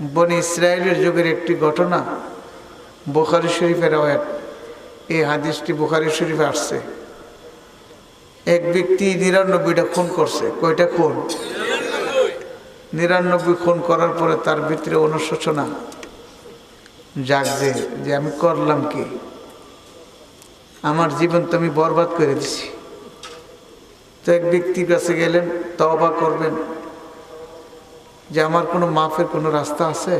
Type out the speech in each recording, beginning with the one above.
বনি ইসরায়েলের যুগের একটি ঘটনা, বুখারি শরীফের আয়াত এই হাদিসটি বুখারি শরীফে আসছে। এক ব্যক্তি নিরানব্বইটা খুন করছে। কয়টা খুন? নিরানব্বই খুন করার পরে তার ভিতরে অনুশোচনা জাগছে যে আমি করলাম কি? আমার জীবন তো আমি বরবাদ করে দিছি। তো এক ব্যক্তির কাছে গেলেন তবা করবেন। যে আমার কোনো মাফের কোনো রাস্তা আছে?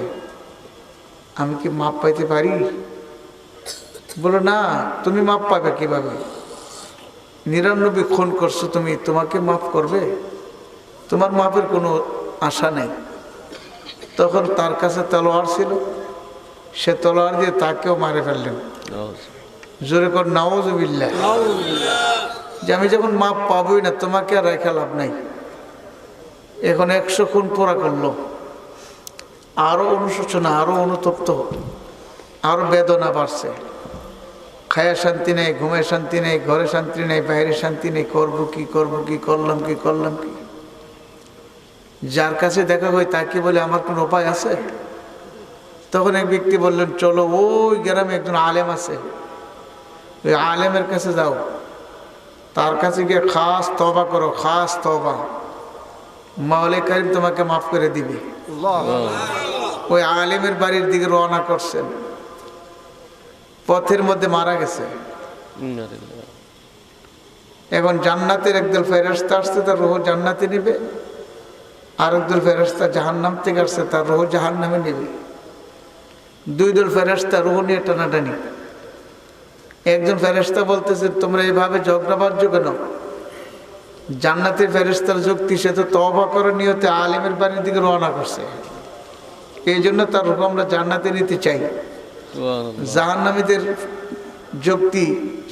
আমি কি মাপ পাইতে পারি? বলো না তুমি মাপ পাবে কীভাবে? নিরানব্বই খুন করছ তুমি তোমাকে মাফ করবে? তোমার মাপের কোনো আশা নেই। তখন তার কাছে তলোয়ার ছিল। সে তলোয়ার দিয়ে তাকেও মারে ফেললেন। জোরে কর নাওজবিল্লা যে আমি যখন মাপ পাবোই না তোমাকে আর রেখা লাভ নাই। এখন একশো খুন পোড়া করল। আরও অনুশোচনা আরও অনুতপ্ত আরও বেদনা বাড়ছে। খায়া শান্তি নেই, ঘুমে শান্তি নেই, ঘরে শান্তি নেই, বাইরে শান্তি নেই, করব কি করব কি, করলাম কি করলাম কি? যার কাছে দেখা হয় তাকে বলে, আমার কোনো উপায় আছে? তখন এক ব্যক্তি বললেন, চলো ওই গ্রামে একজন আলেম আছে। ওই আলেমের কাছে যাও। তার কাছে গিয়ে খাস তবা করো, খাস তবা মাওলে কারিম তোমাকে মাফ করে দিবে। ওই আলেমের বাড়ির দিকে রওনা করছেন। পথের মধ্যে মারা গেছে। এখন জান্নাতের একদল ফেরস্তা আসছে তার রোহ জান্নাতে নিবে। আর একদল ফেরস্তা জাহান্নাম থেকে আসছে তার রোহ জাহান্নামে নিবে। দুই দল ফেরস্তা রোহ নিয়ে টানাটানি। একজন ফেরেস্তা বলতেছে তোমরা এইভাবে ঝগড়াবাজ্য কেন? জান্নাতের ফেরেস্তার যুক্তি সে তো তবা করে নিয়তে আলিমের বাড়ির দিকে রওনা করছে। এই জন্য তার রূপ আমরা জান্নাতে নিতে চাই। জাহান্নামীদের যুক্তি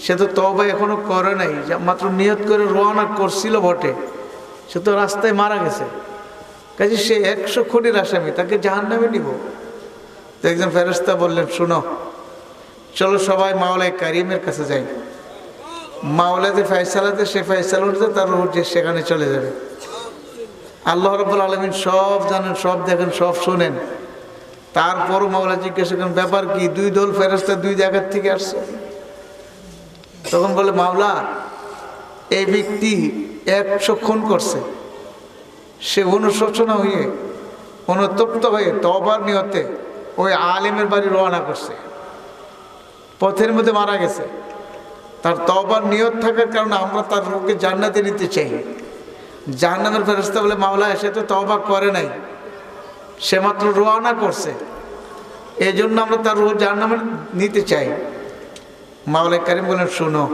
সে তো তবা এখনও করে নাই মাত্র নিয়ত করে রওনা করছিল বটে সে তো রাস্তায় মারা গেছে। কাজে সে একশো কোটির আসামি তাকে জাহান্নামে নিব। তো একজন ফেরেস্তা বললেন শুনো চলো সবাই মাওলায় কারিমের কাছে যাই। মাওলাতে ফয়সালাতে, সে ফয়সালা উঠতে তার যে সেখানে চলে যাবে। আল্লাহ রব্বুল আলমিন সব জানেন, সব দেখেন, সব শোনেন। তারপরও মাওলা জিজ্ঞাসা করেন, ব্যাপার কি? দুই দল ফেরস্তা দুই জায়গার থেকে আসছে? তখন বলে, মাওলা, এই ব্যক্তি একশো খুন করছে। সে অনুশোচনা হয়ে, অনুতপ্ত হয়ে তবার নিহতে ওই আলিমের বাড়ি রওনা করছে। পথের মধ্যে মারা গেছে। তার তবার নিয়ত থাকার কারণে আমরা তার রোগকে জান্নাতে নিতে চাই। জাহান্নামের ফেরস্তা বলে মাওলা এসে তো তবা করে নাই। সে মাত্র রোয়ানা করছে। এই জন্য আমরা তার রোহ জাহান্নামে নিতে চাই। মাওলা কারিম বলেন, শুনো,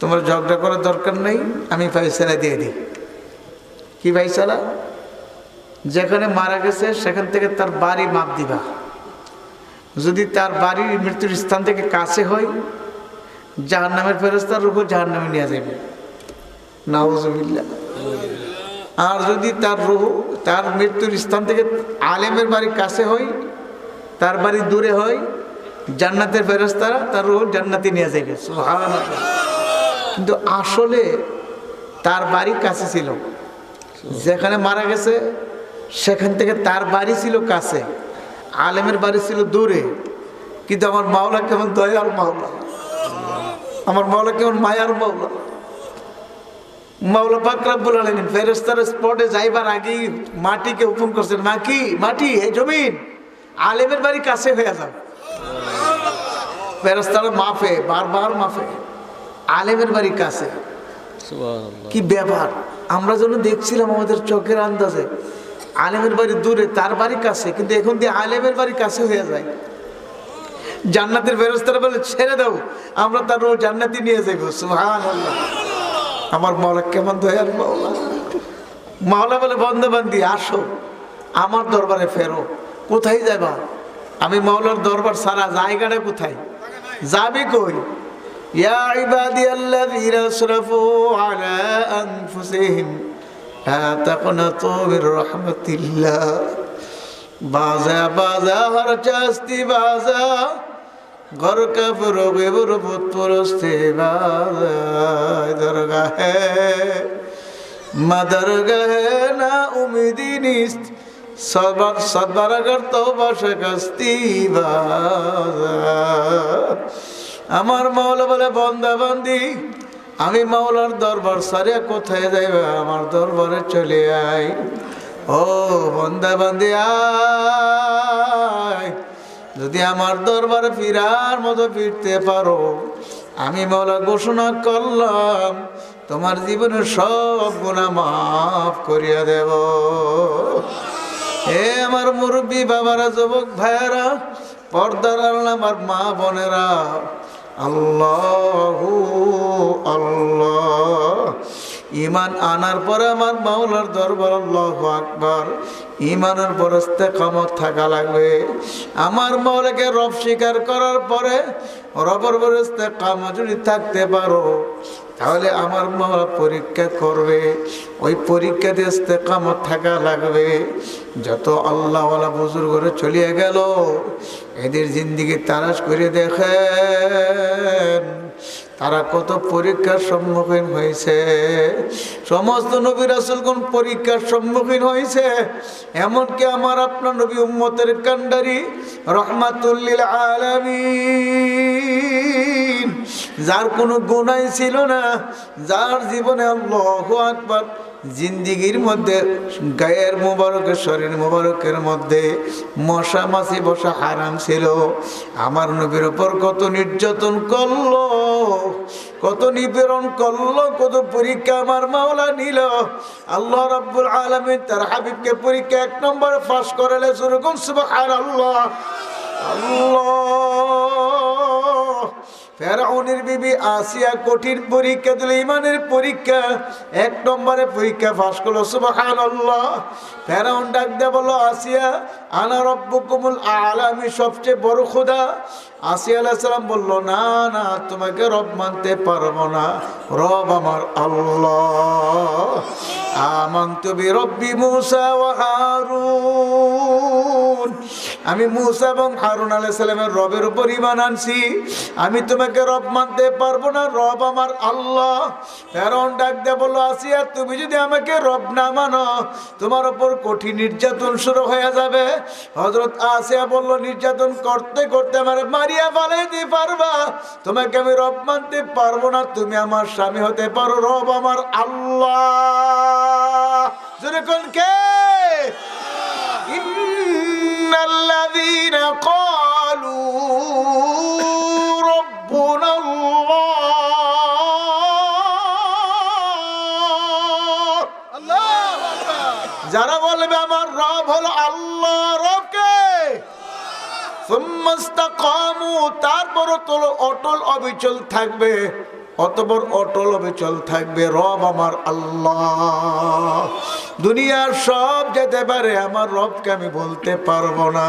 তোমার ঝগড়া করার দরকার নেই, আমি ফাইসালা দিয়ে দিই। কি ফাইসালা যেখানে মারা গেছে, সেখান থেকে তার বাড়ি মাপ দিবা। যদি তার বাড়ির মৃত্যুর স্থান থেকে কাছে হয় জাহান নামের ফেরস্তার রূপ জাহান নামে নিয়ে যাবে নাউজবিল্লা আর যদি তার রুহ, তার মৃত্যুর স্থান থেকে আলেমের বাড়ির কাছে হয়, তার বাড়ি দূরে হয়, জান্নাতের ফেরস্তারা তার রুহ জান্নাতে নিয়ে যাবে কিন্তু আসলে তার বাড়ি কাছে ছিল। যেখানে মারা গেছে, সেখান থেকে তার বাড়ি ছিল কাছে। আলেমের বাড়ি ছিল দূরে। কিন্তু আমার মাওলা কেমন দয়ার মাওলা। আমার মাওলা কেমন? মায়ার মাওলা। মাওলা পাকরাবুল আলমিন ফেরেস্তার স্পটে যাইবার আগেই মাটিকে হুকুম করছেন মাটি মাটি? হে জমিন? আলেমের বাড়ি কাছে হয়ে যাও। ফেরেস্তারা মাফে বারবার মাফে। আলেমের বাড়ি কাছে। কি ব্যাপার? আমরা যেন দেখছিলাম আমাদের চোখের আন্দাজে আলেমের বাড়ি দূরে তার বাড়ি কাছে কিন্তু এখন দিয়ে আলেমের বাড়ি কাছে হয়ে যায়। জান্নাতের ব্যবস্থাটা বলে, ছেড়ে দাও, আমরা তার রোজ জান্নাতি নিয়ে যাইব। সুহান আমার মাওলা কেমন দয়ার মাওলা। মাওলা বলে বন্ধ বন্ধবান্ধি আসো, আমার দরবারে ফেরো। কোথায় যাবা? আমি মাওলার দরবার সারা জায়গাটা কোথায়? যাবি কই? বাজা বাজা, হর চাস্তি বাজা। ঘর কাপড় বেবর পরস্তে দরগা হে মা দরগা হে না উমিদি নিস্ত বসে আমার মাওলা বলে, বন্দা বান্দি, আমি মাওলার দরবার সারিয়া কোথায় যাইবে? আমার দরবারে চলে আই ও বন্দা বান্দি আয় যদি আমার দরবারে ফিরার মতো ফিরতে পারো, আমি মাওলা ঘোষণা করলাম, তোমার জীবনের সব গুণা মাফ করিয়া দেব। এ আমার মুরব্বী বাবারা, যুবক ভাইয়েরা পর্দার আমার মা বোনেরা, আল্লাহ আল্লাহ। ইমান আনার পরে আমার মাওলার দরবার আল্লাহ আকবার। ইমানের পরস্তে ক্ষমত থাকা লাগবে। আমার মাওলাকে রব স্বীকার করার পরে রবর পরস্তে কাম যদি থাকতে পারো, তাহলে আমার মাওলা পরীক্ষা করবে। ওই পরীক্ষাতে কামত থাকা লাগবে। যত আল্লাহওয়ালা করে চলিয়ে গেল, এদের জিন্দিগি তারাশ করে দেখেন। তারা কত পরীক্ষার সম্মুখীন হয়েছে? সমস্ত নবী রাসুলগণ পরীক্ষার সম্মুখীন হয়েছে। এমনকি আমার আপনার নবী উম্মতের কান্ডারি রহমাতুল্লিল আলামিন, যার কোনো গুণাই ছিল না, যার জীবনে আল্লাহ আকবার জিন্দিগির মধ্যে, গায়ের মোবারকের শরীর মোবারকের মধ্যে মশা মাছি বসা হারাম ছিল। আমার নবীর ওপর কত নির্যাতন করল, কত নিপীড়ন করল, কত পরীক্ষা আমার মাওলা নিল। আল্লাহ রাব্বুল আলামিন তার হাবিবকে পরীক্ষা এক নম্বরে পাস করালে শুরু কোন আল্লাহ আল্লাহ। ফেরাউনের বিবি আসিয়া কঠিন পরীক্ষা দিল, ইমানের পরীক্ষা। এক নম্বরে পরীক্ষা পাস করল সুবাহান আল্লাহ ফেরাউন ডাক দিয়ে বলল, আসিয়া, আনা রব্বুকুমুল আলা, আমি সবচেয়ে বড় খোদা। আসিয়া আলাহ সালাম বলল, না না, তোমাকে রব মানতে পারব না। রব আমার আল্লাহ। আমান্তু বি রব্বি মুসা হারুন। আমি মুসা এবং হারুন আলাইহিস সালামের রবের উপর ইমান আনছি। আমি তোমাকে রব মানতে পারব না, রব আমার আল্লাহ। ফেরাউন ডাক দিয়ে বলল, আসিয়া, তুমি যদি আমাকে রব না মানো, তোমার উপর কঠিন নির্যাতন শুরু হয়ে যাবে। হজরত আসিয়া বলল, নির্যাতন করতে করতে আমার মারিয়া ফালাইতে পারবা। তোমাকে আমি রব মানতে পারব না, তুমি আমার স্বামী হতে পারো, রব আমার আল্লাহ। জোরে কোন কে? الذين قالوا ربنا الله যারা বলবে আমার রব হলো আল্লাহ রবকে সুম্মাস্তাকামু তারপর তোল অটল অবিচল থাকবে অতপর অটল অবিচল থাকবে রব আমার আল্লাহ। দুনিয়ার সব যেতে পারে, আমার রবকে আমি বলতে পারব না।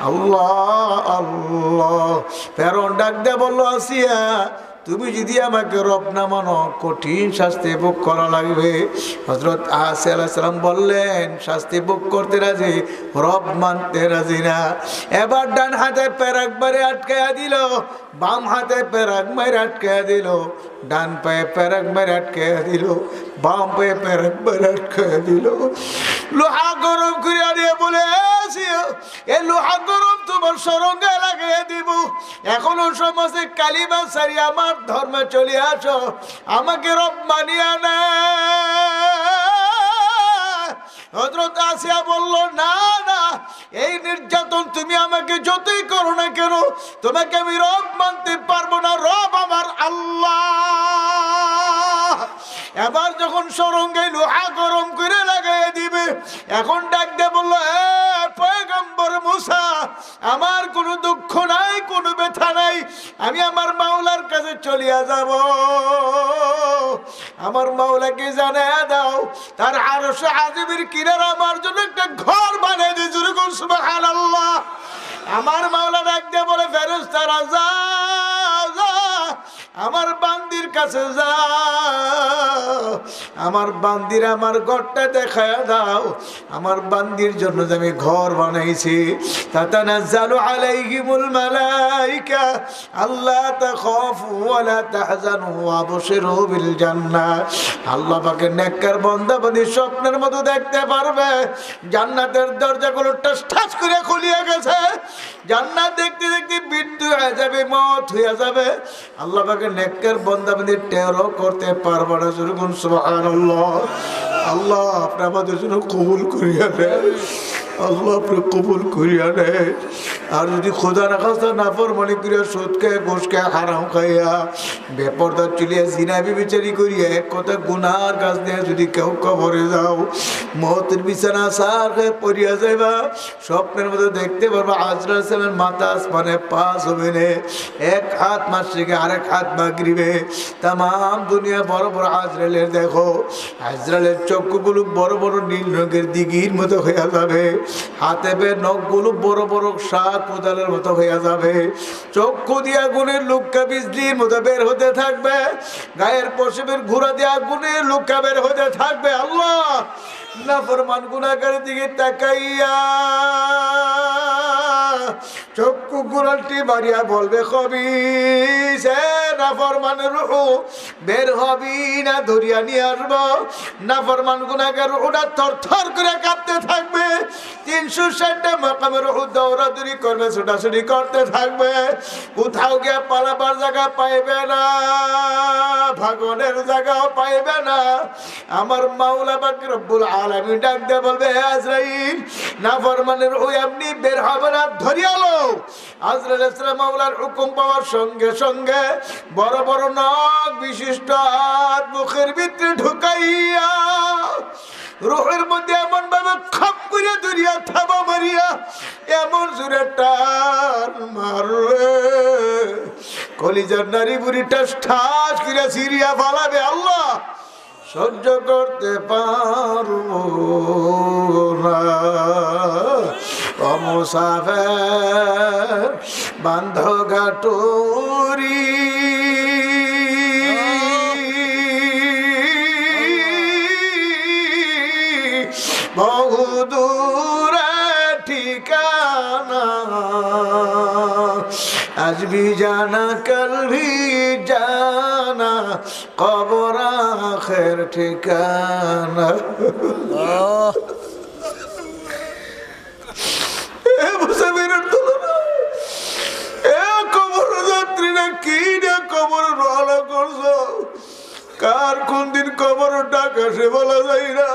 আল্লাহ আল্লাহ। ফেরন ডাক দে বলল, আসিয়া, তুমি যদি আমাকে রব না মানো, কঠিন শাস্তি ভোগ করা লাগবে। হজরত আসি আলাইসালাম বললেন, শাস্তি ভোগ করতে রাজি? রব মানতে রাজি না। এবার ডান হাতে পের একবারে আটকাইয়া দিল। বাম হাতে পের একবারে আটকাইয়া দিল, ডান পায়ে পের একবারে আটকাইয়া দিল, বাম পায়ে পের একবারে আটকাইয়া দিল। লোহা গরম করিয়া দিয়ে বলে আসিও এ লোহা গরম তোমার সরঙ্গে লাগিয়ে দিব। এখনও সমাজে কালিমা সারি আমার ধর্মে চলে আসো, আমাকে রব মানিয়া না। হজরত আসিয়া বলল, না না, এই নির্যাতন তুমি আমাকে যতই করো না কেন, তোমাকে আমি রব মানতে পারব না, রব আমার আল্লাহ। এবার যখন সরঙ্গে লোহা গরম করে লাগাই দিবে, এখন ডাক দিয়ে বলল পয়গম্বর মুসা, আমার কোনো দুঃখ নাই, কোনো ব্যথা নাই। আমি আমার মাওলার কাছে চলিয়া যাব। আমার মাওলাকে জানা দাও, তার আরও আজিমের কিনার আমার জন্য একটা ঘর বানিয়ে দিয়ে জুড়ে কোন সুবাহান আল্লাহ আমার মাওলা ডাক দিয়ে বলে ফেরেস তারা যা যা। আমার বান্দির কাছে যাও। আমার বান্দির আমার ঘরটা দেখায় দাও। আমার বান্দির জন্য যে আমি ঘর বানাইছি আল্লাহ আল্লাহ স্বপ্নের মতো দেখতে পারবে। জান্নাতের দরজাগুলো গেছে। জান্নাত দেখতে হয়ে যাবে, মত হয়ে যাবে। নেককার বন্দা বান্দি টেরও করতে পারব না। সুরগুন সুবহানাল্লাহ। আল্লাহ, আপনি আমাদের জন্য কবুল করিয়া নেন। আল্লাহ আপনি কবুল করিয়া নেন। আর যদি খোদা রাখাস্তা নাফর মনে করিয়া সুদ খায় ঘুষ খায়, হারাম খাইয়া বেপরদা চলিয়া জিনাবি বিচারি করিয়া এক কথা গুনার কাজ দিয়ে যদি কেউ কবরে যাও, মতের বিছানা সার হয়ে পড়িয়া যাইবা, স্বপ্নের মধ্যে দেখতে পারবা আজরা সালামের মাথা আসমানে পাস হবে নে এক হাত মাসিকে আরেক হাত বাগরিবে তাম দুনিয়া বড় বড় আজরালের দেখো আজরালের চক্ষুগুলো বড় বড় নীল রঙের দিঘির মতো হইয়া যাবে। হাতে বে নখগুলো বড় বড় শাক কোদালের মতো হইয়া যাবে। চক্ষু দিয়া গুণের লুক্কা বিজলির মতো বের হতে থাকবে। গায়ের পশমের ঘোড়া দিয়া গুণের লুক্কা বের হতে থাকবে। আল্লাহ না ফরমান গুণাকারের দিকে তাকাইয়া চক্ষু গুড়ালটি মারিয়া বলবে কবি সে না ফরমানের রুহু, বের হবি না ধরিয়া নিয়ে আসব। না ফরমান গুণাগার রুহুটা থর থর করে কাঁপতে থাকবে, তিনশো ষাটটা মাকামের রুহু দৌড়াদৌড়ি করবে, ছোটাছুটি করতে থাকবে। কোথাও গিয়ে পালাবার জায়গা পাইবে না, ভাগনের জায়গাও পাইবে না। আমার মাওলা বাক রব্বুল আলামিন ডাক দিয়ে বলবে আজরাইল না ফরমানের ওই আপনি বের হবে না হুকুম পাওয়ার সঙ্গে সঙ্গে বিশিষ্ট ভিতরে ঢুকাইয়া মধ্যে এমন ধরিয়া, থাবা মারিয়া এমন জোরে কলিজার নারী বুড়ি ঠাস সিরিয়া আল্লাহ। সহ্য করতে পারব না। ও মুসাফের বান্ধগা টুরি বহু ঠিকানা। আজ ভি জানা, কাল ভি জানা, কবর আখের ঠিকানা। এ মুসাফিরের তুলনা এ কবর যাত্রীরা কি না কবর রওনা করছ? কার কোন দিন কবর ডাক আসে বলা যায় না।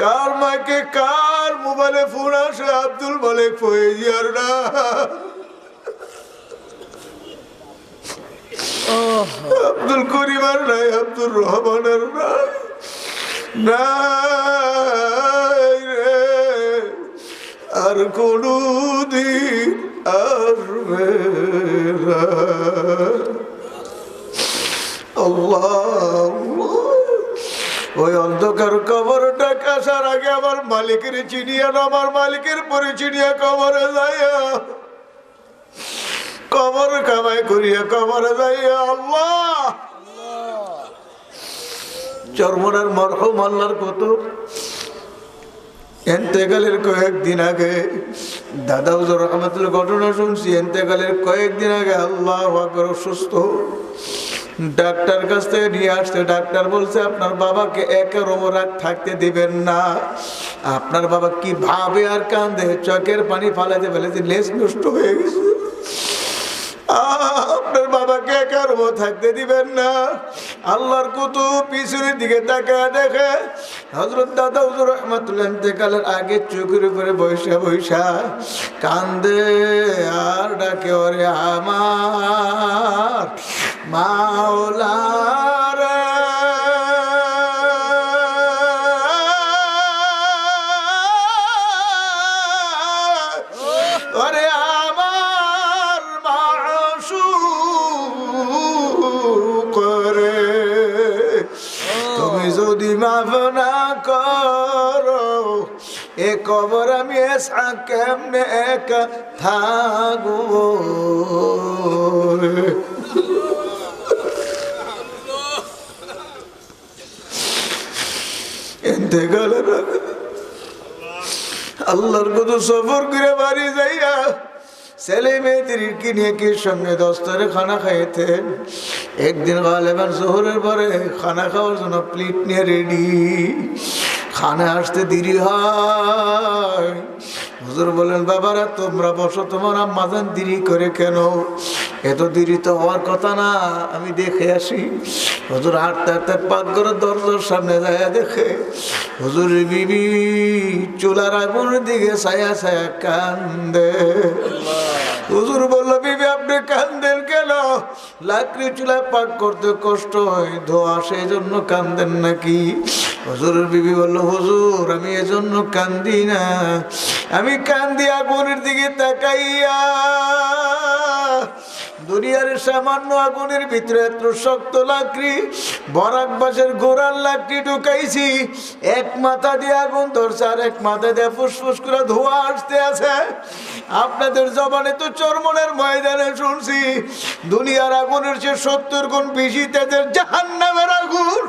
কার মাকে কার মোবাইলে ফোন আসে আব্দুল মালিক ফয়েজিয়ার না। আব্দুল করিমার নাই আব্দুল রহমানের নাই। নাই। আর কোনো দিন। ওই অন্ধকার কবরটা কাসার আগে আমার মালিকের চিনিয়া না আমার মালিকের পরে চিনিয়া কবরে যাইয়া। কবর কামাই করিয়া কবরে যাইয়া, আল্লাহ। চরমনার মরহম আল্লাহর কত এন্তেকালের কয়েকদিন আগে দাদা হুজুর রহমতুল্লাহ ঘটনা শুনছি এন্তেকালের কয়েকদিন আগে আল্লাহ আকবর অসুস্থ। ডাক্তার কাছ থেকে নিয়ে আসছে ডাক্তার বলছে আপনার বাবাকে একের রাত থাকতে দিবেন না। আপনার বাবা কি ভাবে আর কান্দে? চকের পানি ফালাতে ফেলেছে লেজ নষ্ট হয়ে গেছে। আহ, একার থাকতে দিবেন না। আল্লাহর কুতু পিছনের দিকে তাকায় দেখে হজরত দাদা হুজুর রহমতুল্লাহ আগে চোখের উপরে বৈশা বৈশা কান্দে, আর ডাকে, ওরে আমার মাওলারে করে। তুমি যদি মাফ না করো, এ কবর আমি এসা কেমনে এক থাকব? এতে গেল আল্লাহর কত সফর করে বাড়ি যাইয়া ছেলে মেয়েদের কিনে কি সঙ্গে দস্তরে খানা খাইতেন? একদিন গালেবার জোহরের পরে খানা খাওয়ার জন্য প্লেট নিয়ে রেডি। খানা আসতে দেরি হয়। হুজুর বলেন, বাবারা, তোমরা বসো, তোমার আম্মাজান দেরি করে কেন? এত দেরি তো হওয়ার কথা না, আমি দেখে আসি। হুজুর হাঁটতে হাঁটতে পাকঘরের দরজার সামনে যায়, দেখে হুজুর বিবি চুলার আগুনের দিকে ছায়া ছায়া কান্দে। হুজুর বলল, বিবি, আপনি কান্দেন কেন লাকড়ি চুলা পাক করতে কষ্ট হয়, ধোয়া সেই জন্য কান্দেন নাকি? হজুরের বিবি বলল, হজুর, আমি এজন্য কান্দি না। আমি কান্দি আগুনের দিকে তাকাইয়া দুনিয়ার সামান্য আগুনের ভিতরে এত শক্ত লাকড়ি, বরাক বাসের গোড়ার লাকড়ি ঢুকাইছি। এক মাথা দিয়ে আগুন ধরছে আর এক মাথা দিয়ে ফুসফুস করে ধোয়া আসতে আছে। আপনাদের জবানে তো চরমনের ময়দানে শুনছি, দুনিয়ার আগুনের সে সত্তর গুণ বেশি তাদের জাহান্নামের আগুন।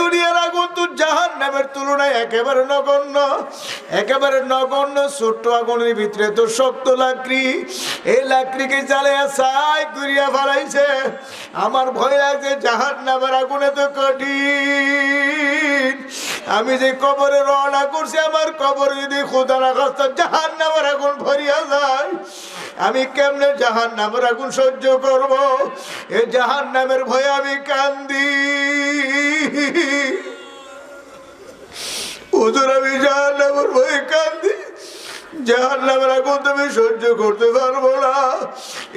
দুনিয়ার আগুন তুলনায় একেবারে একেবারে ছোট্ট আগুনের ভিতরে শক্ত লাকড়ি। এই লাকড়িকে আমার ভয় লাগছে জাহান নামের আগুনে তো কঠিন। আমি যে কবরে রওনা করছি, আমার কবরে যদি খোদা রাখা জাহান নামের আগুন ভরিয়া যায়। আমি কেমনে জাহান নামের আগুন সহ্য করব? এ জাহান নামের ভয়ে আমি কান্দি। ওদের আমি জাহান নামের ভয়ে কান্দি। জাহান নামের আগুন তুমি সহ্য করতে পারব না।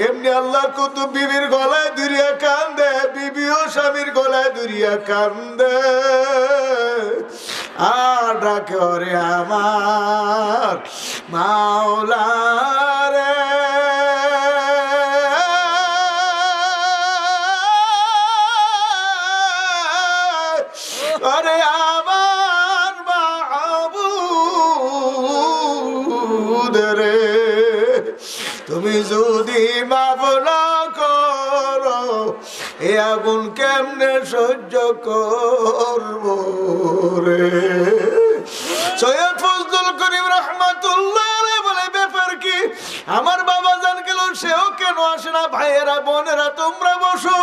এমনি আল্লাহ কত বিবির গলায় দুরিয়া কান্দে, বিবিও স্বামীর গলায় দুরিয়া কান্দে। আর ডাকে আমার মাওলারে আগুন কেমনে সহ্য করব রে? সৈয়দ করিম বলে, ব্যাপার কি? আমার বাবা জান গেল সেও কেন আসে না? ভাইয়েরা, বোনেরা, তোমরা বসো।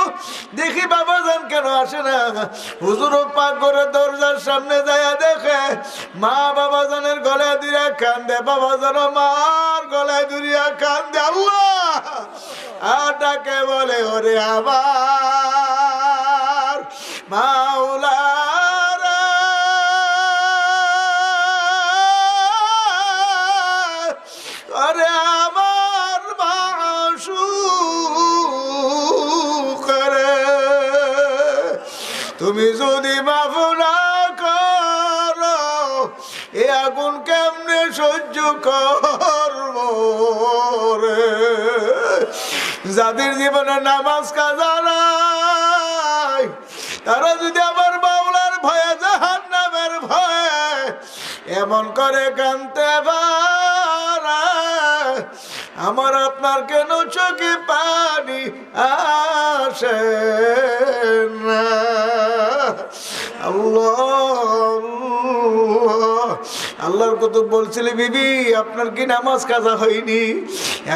দেখি বাবা জান কেন আসে না? হুজুর পাক করে দরজার সামনে যায়, দেখে মা বাবা জানের গলায় দিয়া কান্দে, বাবা জান মার গলায় দুরিয়া কান্দে। আল্লাহ! আর ডাকে বলে, ওরে আবার মাওলারা। তুমি যদি মাফ না করো, এ আগুন কেমনে সহ্য করব রে? জীবনে নামাজ কাজা নাই তারা যদি আমার বাউলার ভয়ে জাহান নামের ভয়ে এমন করে কানতে আমার আপনার কেন চোখে পানি আসে না আল্লাহ। আল্লাহর কুতুব বলছিলে, বিবি, আপনার কি নামাজ কাজা হয়নি?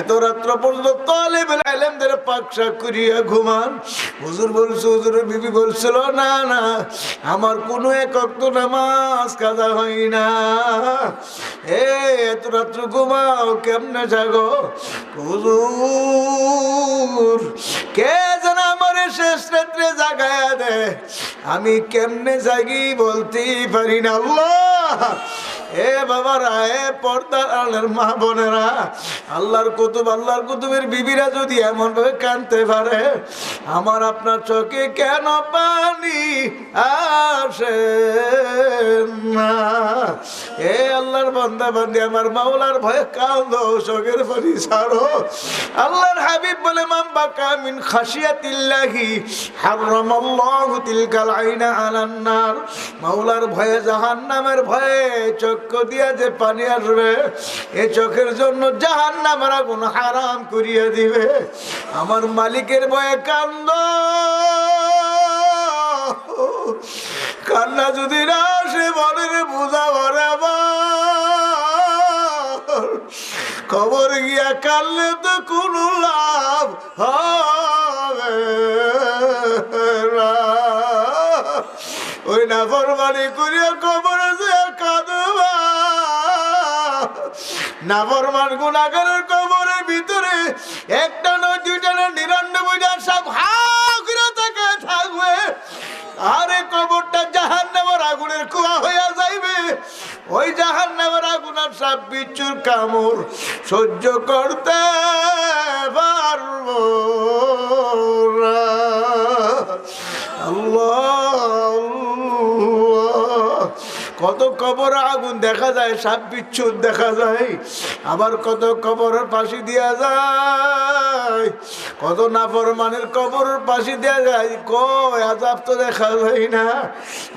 এত রাত্র পর্যন্ত তলে বেলা এলেমদের পাকশা করিয়া ঘুমান। হুজুর বলছে হুজুরের বিবি বলছিল, না না, আমার কোনো এক অক্ত নামাজ কাজা হয় না। এ, এত রাত্র ঘুমাও, কেমনে জাগো? হুজুর, কে যেন আমার শেষ রাত্রে জাগায়া দে আমি কেমনে জাগি বলতেই পারি না, আল্লাহ! এ বাবারা, এ পর্দার আলের মা বোনেরা, আল্লাহর কুতুব, আল্লাহর কুতুবের বিবিরা যদি এমন ভাবে কানতে পারে, আমার আপনার চোখে কেন পানি আসে না? এ আল্লাহর বান্দা বান্দি, আমার মাওলার ভয়ে কান্দো চোখের পানি ছাড়ো। আল্লাহর হাবিব বলে মাম বাকা মিন খাসিয়াতিল্লাহি হারামাল্লাহু তিলকাল আইনা আলান নার। মাওলার ভয়ে জাহান্নামের ভয়ে চক্ষু দিয়া যে পানি আসবে, এ চোখের জন্য জাহান জাহান্নামের আগুন হারাম করিয়া দিবে। আমার মালিকের ভয়ে কান্দ। কান্না যদি না আসে মনের বোঝা ভরে খবর গিয়া কানলে তো কোনো লাভ হবে ওই না ফরমানি করিয়া খবর না ফরমান গুণাগারের কবরের ভিতরে একটা নয় দুইটা নয় নিরানব্বইটা সব হা তাকে থাকবে। আরে কবরটা জাহান নামের আগুনের কুয়া হইয়া যাইবে। ওই জাহান নামের আগুন আর সব বিচ্ছুর কামড় সহ্য করতে পারব। কত কবর আগুন দেখা যায়, সাপ বিচ্ছুর দেখা যায়, আবার কত কবরের পাশে দেওয়া যায়, কত নাফরমানের কবরের পাশে দেওয়া যায় কয় আজাব তো দেখা যায় না।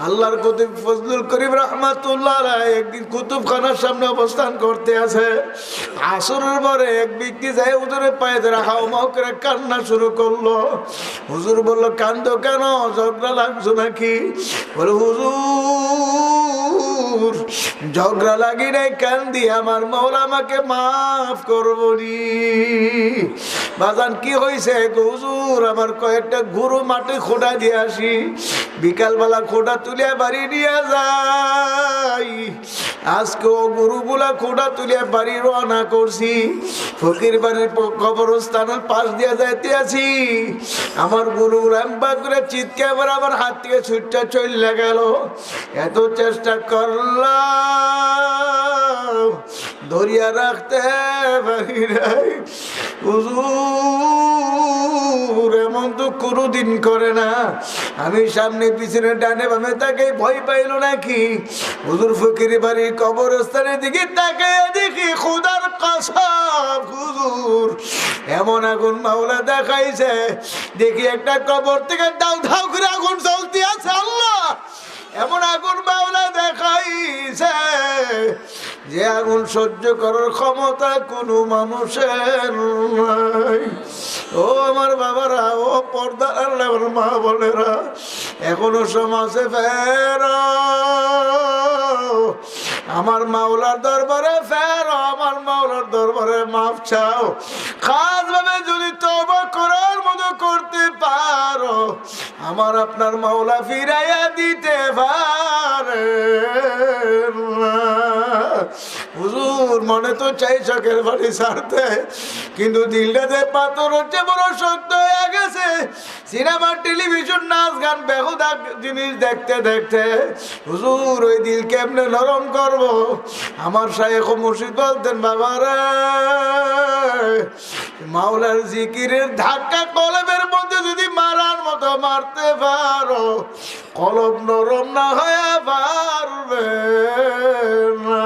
আল্লাহর কুতুব ফজলুল করিম রহমাতুল্লাহ একদিন কুতুবখানার সামনে অবস্থান করতে আছে। আসরের পরে এক ব্যক্তি যায় হুজুরের পায়ে ধরে হাও মাও করে কান্না শুরু করল। হুজুর বলল, কান্দো কেন? ঝগড়া লাগছো নাকি? বলে, হুজুর ঝগড়া লাগি নাই কান্দি আমার মৌলা আমাকে মাফ করবনি বাজান, কি হয়েছে হুজুর? আমার কয়েকটা গুরু মাঠে খোঁটা দিয়ে আসি। বিকালবেলা খোঁটা তুলিয়া বাড়ি নিয়ে যাই। আজকে ও গরুগুলা খোটা তুলিয়া বাড়ি রওনা করছি। ফকির বাড়ির কবরস্থানের পাশ দিয়ে যাইতে আছি। আমার গরু রাম্বা করে চিৎকে আবার আমার হাত থেকে ছুটটা চলে গেল। এত চেষ্টা করলাম, ধরিয়া রাখতে পারি হুজুর, এমন তো কোনো দিন করে না। আমি সামনে পিছনে ডানে বামে তাকে ভয় পাইল নাকি? হুজুর, ফকির বাড়ির কবরস্থানের দিকে তাকে দেখি খুদার কসম, হুজুর। এমন আগুন মাওলা দেখাইছে। দেখি একটা কবর থেকে দাও ধাও করে আগুন চলতে আছে, আল্লাহ। এমন আগুন মাওলা দেখাইছে যে আগুন সহ্য করার ক্ষমতা কোনো মানুষের নাই। ও আমার বাবারা, ও পর্দার আল্লাহর মা বোনেরা, এখনও সমাজে ফের আমার মাওলার দরবারে ফের, আমার মাওলার দরবারে মাফ চাও খাস ভাবে যদি তবা করার মতো করতে পারো, আমার আপনার মাওলা ফিরাইয়া দিতে পারে। হুজুর, মনে তো চাই চকের বাড়ি ছাড়তে, কিন্তু দিলটাতে পাথর হচ্ছে বড় শক্ত হয়ে গেছে সিনেমা, টেলিভিশন, নাচ, গান, বেহুদা জিনিস দেখতে দেখতে হুজুর, ওই দিল কেমনে নরম করব? আমার শায়েখ মুর্শিদ বলতেন, বাবা রে, মাওলার জিকিরের ধাক্কা কলমের মধ্যে যদি মারার মতো মারতে পারো, কলম নরম না হয়ে পারবে না।